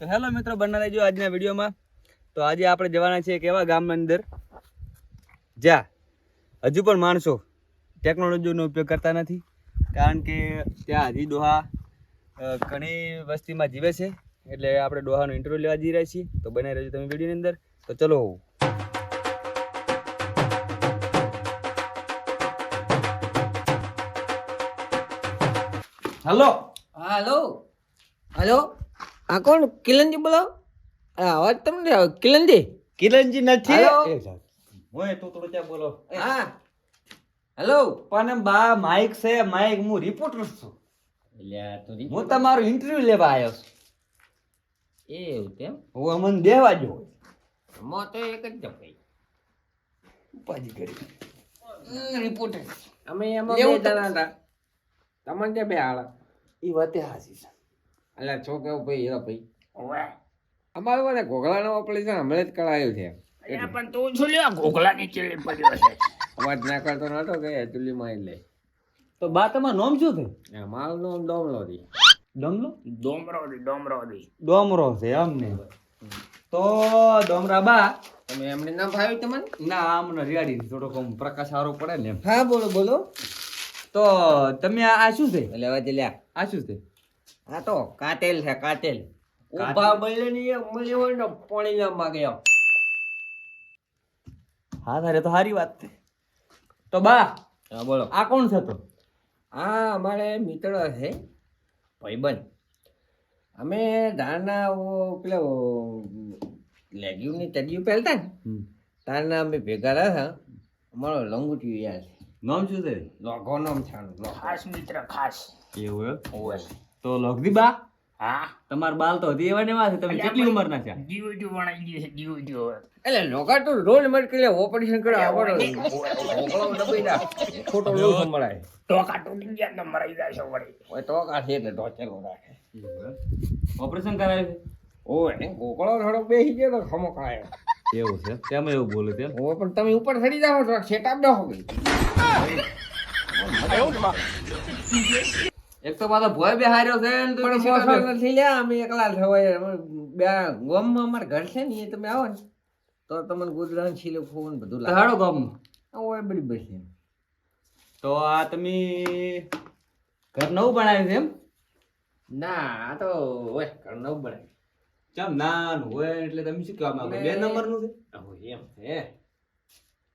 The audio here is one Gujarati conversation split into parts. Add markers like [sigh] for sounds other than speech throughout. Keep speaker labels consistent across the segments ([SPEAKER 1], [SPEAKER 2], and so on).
[SPEAKER 1] તો હેલો મિત્રો બના રહેજો આજના વિડીયોમાં. તો આજે આપણે જવાના છીએ એક એવા ગામની અંદર? જ્યાં હજુ પણ માણસો ટેકનોલોજીનો ઉપયોગ કરતા નથી, કારણ કે ત્યાં હજી ડોહા ઘણી વસ્તીમાં જીવે છે. એટલે આપણે ડોહાનો ઇન્ટરવ્યૂ લેવા જઈ રહ્યા છીએ. તો બને રહેજો તમે વિડીયોની અંદર. તો ચલો હલો.
[SPEAKER 2] હાલો. હાલો. આ કોણ? કિલનજી બોલો અવાજ તમને કિલનજી.
[SPEAKER 1] કિલનજી નથી? સાહેબ. હું તું થોડું ત્યાં બોલો.
[SPEAKER 2] હા. હેલો
[SPEAKER 1] પણ બા માઇક છે માઇક હું રિપોર્ટર છું. હું તમારો ઇન્ટરવ્યુ લેવા આવ્યો છું.
[SPEAKER 2] એવું તેમ?
[SPEAKER 1] હું અમને દેવા જો
[SPEAKER 2] મો તો એક જ ભાઈ
[SPEAKER 1] ઉપાજી કરી.
[SPEAKER 2] રિપોર્ટર અમે એમાં બે જણા હતા. તમને બે આળા
[SPEAKER 1] એ વાતે હાસી છે.
[SPEAKER 2] અલ્યા છો કેવું ભાઈ હીરો ભાઈ. અમારે મને ઘોઘલાનું ઓપરેશન હમણાં જ કરાયું છે.
[SPEAKER 3] પણ તું શું લ્યો? ઘોઘલાની ચીલી પડ્યો છે
[SPEAKER 2] અવાજ ના કરતો નતો કે ચૂલીમાં એટલે
[SPEAKER 1] તો બા તમારું નામ શું થયું
[SPEAKER 2] મારું નામ ડોમલો હતી
[SPEAKER 1] ડોમલો
[SPEAKER 3] ડોમરો દી ડોમરો દી.
[SPEAKER 1] ડોમરો છે અમને તો ડોમરા બા
[SPEAKER 2] તમે એમને નામ ભાવ્યું તમને
[SPEAKER 1] ના આમને રેડી થોડોક આમ પ્રકાશ સારો પડે ને
[SPEAKER 2] હા બોલો બોલો.
[SPEAKER 1] તો તમે આ આ શું છે?
[SPEAKER 2] એટલે હવે લ્યા
[SPEAKER 1] આ શું છે?
[SPEAKER 2] આ તો કાટેલ છે કાટેલ.
[SPEAKER 1] કાટેલ.
[SPEAKER 2] ઊભા બળે ની મળ્યો હોય ને પાણી ના માગે એમ.
[SPEAKER 1] હા તારે તો સારી વાત છે. તો બા
[SPEAKER 2] હા બોલો.
[SPEAKER 1] આ કોણ છે તો?
[SPEAKER 2] આ અમારે મિત્ર છે ભાઈબંધ. અમે ધારના ઓ પેલો લેગ્યુ ની ચડિયું પહેરતા ને તારના અમે ભેગા રહ્યા અમારો લંગુટિયું યાર
[SPEAKER 1] નામ શું છે?
[SPEAKER 2] લોગો નામ છે
[SPEAKER 3] ખાસ મિત્ર ખાસ.
[SPEAKER 1] એવું
[SPEAKER 3] ઓવે.
[SPEAKER 1] તો લખદી બા
[SPEAKER 3] હા.
[SPEAKER 1] તમાર બાલ તો હતી એવા નેવા છે તમે કેટલી ઉંમરના છે?
[SPEAKER 3] જીવજો વણાઈ ગયું છે જીવજો
[SPEAKER 2] એટલે લોકા તો રોલ મત ઓપરેશન કરે આવડો. ઓગળો દબાઈ ના ખોટો લોહી સંભળાય.
[SPEAKER 3] ટોકા તૂટી ગયા તો મરાઈ જશો વળી.
[SPEAKER 2] ઓય ટોકા છે એટલે ઢોચેલો રાખે.
[SPEAKER 1] ઓપરેશન કરાયું
[SPEAKER 2] ઓય ગોકળો થોડોક બેસી ગયો તો ખમો ખાય
[SPEAKER 1] એવું છે? તેમ એવું બોલે તેમ
[SPEAKER 2] ઓ પણ તમે ઉપર ચડી જાઓ તો સેટઅપ દો. ગઈ
[SPEAKER 1] એક તો પાછો ભોય બેહાર્યો છે ને
[SPEAKER 2] પણ મોસમ નથી લ્યા અમે એકલા થવાય બે ગામમાં અમાર ઘર છે ને એ તમે આવો ને. તો તમને ગુજરાન છીલે ફોન બધું લાગે.
[SPEAKER 1] હાડો ગોમ
[SPEAKER 2] ઓય બડી બસી
[SPEAKER 1] તો આ તમે ઘર નવું બનાવ્યું છે એમ?
[SPEAKER 2] ના આ તો ઓય ઘર નવું બનાવ્યું.
[SPEAKER 1] ચમ નાનું હોય એટલે તમે શું કહેવા માંગો? બે નંબરનું છે?
[SPEAKER 2] એમ હે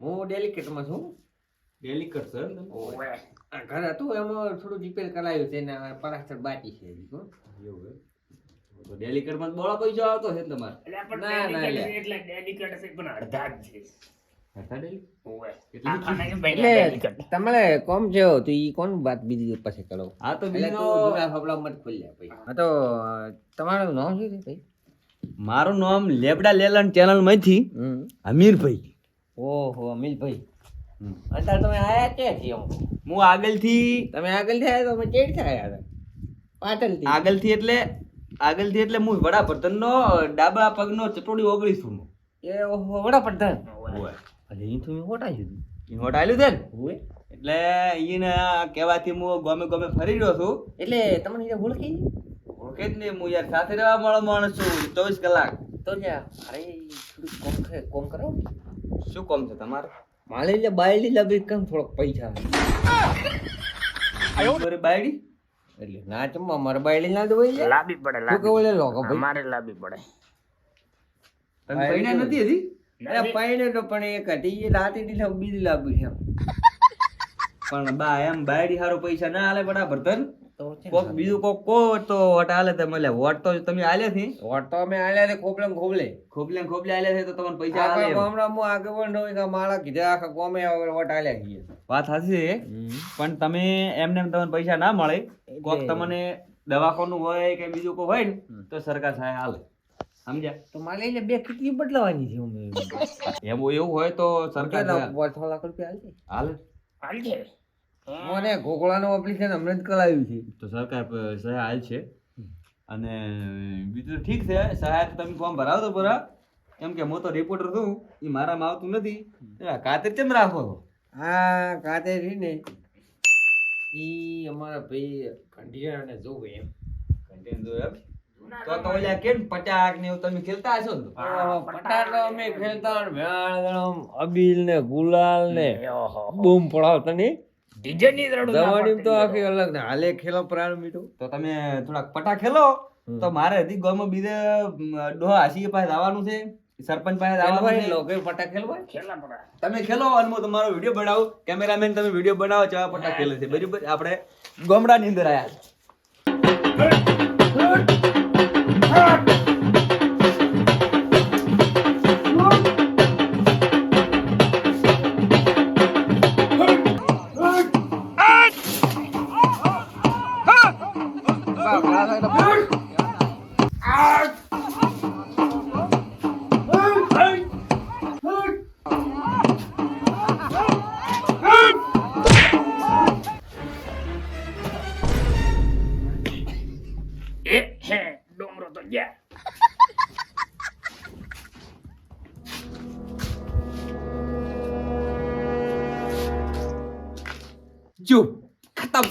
[SPEAKER 2] હું ડેલિકેટમાં છું.
[SPEAKER 3] ઓવે
[SPEAKER 2] આ ઘર હતું એમાં થોડું રિપેર કરાયું છે ને પરાસ્તર બાકી છે
[SPEAKER 1] એવું તો ડેલી તો બોળો પૈસો આવતો છે ને તમારે.
[SPEAKER 2] ના, ના,
[SPEAKER 3] એટલે.
[SPEAKER 2] ડેલી
[SPEAKER 3] છે છે પણ અડધા જ છે.
[SPEAKER 1] ડેલી.
[SPEAKER 2] તમારે કોમ છે તો ઈ કોણ વાત બીજી પછી કરો?
[SPEAKER 1] આ તો બીજો
[SPEAKER 2] ફફડા મત ખોલ્યા પછી. હા તો તમારું નામ શું છે ભાઈ?
[SPEAKER 1] મારું નામ લેબડા લેલન
[SPEAKER 2] ચેનલમાંથી
[SPEAKER 1] અમીરભાઈ.
[SPEAKER 2] ઓહો અમિલભાઈ અત્યારે તમે આયા કે છીએ અમુક.
[SPEAKER 1] હું આગળથી
[SPEAKER 2] તમે આગળ આવ્યા તો અમે ચેડ થયા હતા? પાછળથી
[SPEAKER 1] આગળથી એટલે આગળથી એટલે હું વડાપ્રધાન નો ડાબા પગનો ચટોડી ઓગળી છું
[SPEAKER 2] એ ઓહો વડાપ્રધાન?
[SPEAKER 3] ઓવે.
[SPEAKER 2] અરે ઈ તો મેં હોટા છે
[SPEAKER 1] ઈ નોટ આલ્યું છે ને? એટલે એને કહેવાથી હું ગમે ગમે ફરી રહ્યો છું.
[SPEAKER 2] એટલે તમને ઓળખી
[SPEAKER 1] ઓળખે જ નહીં હું યાર સાથે રહેવા વાળો માણસ છું ચોવીસ કલાક.
[SPEAKER 2] તો લ્યા અરે થોડું કોમ કોમ કરો
[SPEAKER 1] શું કોમ છે તમારે?
[SPEAKER 2] મારે લે બાયલી લાવી કેમ થોડોક પૈસા
[SPEAKER 1] મારી બાયડી?
[SPEAKER 2] એટલે ના ચમવા મારે બાયલી ના દોઈ લે
[SPEAKER 3] લાંબી પડે
[SPEAKER 2] તું કે
[SPEAKER 3] લાંબી.
[SPEAKER 2] ઓલે લોકો ભાઈ
[SPEAKER 3] અમારે લાંબી પડે.
[SPEAKER 1] તમે પૈણા નથી હતી?
[SPEAKER 2] અરે પૈણે તો પણ એક હતી એ રાતે દીધા બીજી લાવી છે. [laughs]
[SPEAKER 1] પણ બા એમ બાયડી હારો પૈસા ના આલે બરાબર
[SPEAKER 2] તો છે
[SPEAKER 1] કોક બીજું કોક કો તો વોટ આલે તમે એટલે વોટ તો તમે આલે થી
[SPEAKER 2] વોટ તો અમે આલે છે ખોબલે ખોબલે
[SPEAKER 1] ખોબલે ખોબલે આલે છે તો તમને પૈસા આલે એમ.
[SPEAKER 2] ગામડા આગે પણ હોય કે માળા કીધા આખા કોમે વોટ આલે છીએ.
[SPEAKER 1] વાત સાચી છે? પણ તમે એમને એમ તમને પૈસા ના મળે. કોક તમને દવાખાનું હોય કે બીજું કોઈ હોય ને તો સરકાર સહાય હાલે. સમજ્યા?
[SPEAKER 2] તો મારે એટલે બે કેટલી બદલાવાની છે
[SPEAKER 1] એમ એવું હોય તો સરકાર
[SPEAKER 2] છ લાખ રૂપિયા
[SPEAKER 1] હાલે.
[SPEAKER 3] હાલે.
[SPEAKER 2] મને ઘોઘલાનું એપ્લિકેશન હમણાં જ કરાવ્યું છે.
[SPEAKER 1] તો સરકાર સહાય હાલ છે. અને બીજું ઠીક છે સહાય તો તમે ફોર્મ ભરાવો તો ભરા એમ કે હું તો રિપોર્ટર છું એ મારામાં આવતું નથી. કાતે કેમ રાખો
[SPEAKER 2] હા કાતે છે ને ઈ અમારા ભાઈ કંઢિયા અને જોવે એમ.
[SPEAKER 1] Content જોવે એમ. તો તો ઓલા કેમ પટાક ને એવું તમે ખેલતા હશો ને?
[SPEAKER 2] પટાકો અમે ખેલતા અબીલ ને ગુલાલ ને બૂમ પડાવતા નહીં.
[SPEAKER 3] ડીજે ની રડું ના
[SPEAKER 2] તો આખી અલગ ને હાલે ખેલો પ્રાણ મીઠું
[SPEAKER 1] તો તમે થોડાક પટા ખેલો તો મારે હતી ગામમાં બીજે ડોહા હાસી પાસે આવવાનું છે સરપંચ પાસે આવવાનું
[SPEAKER 2] ખેલવાય
[SPEAKER 1] છે
[SPEAKER 2] લોકો પટા ખેલવાય
[SPEAKER 3] ખેલા પડા
[SPEAKER 1] તમે ખેલો અને હું તમારો વીડિયો બનાવું કેમેરામેન તમે વીડિયો બનાવો ચા પટા ખેલે છે બરાબર આપણે ગામડાની અંદર આયા
[SPEAKER 3] એ હે ડોમરો તો ગયા
[SPEAKER 1] ચૂપ ખતમ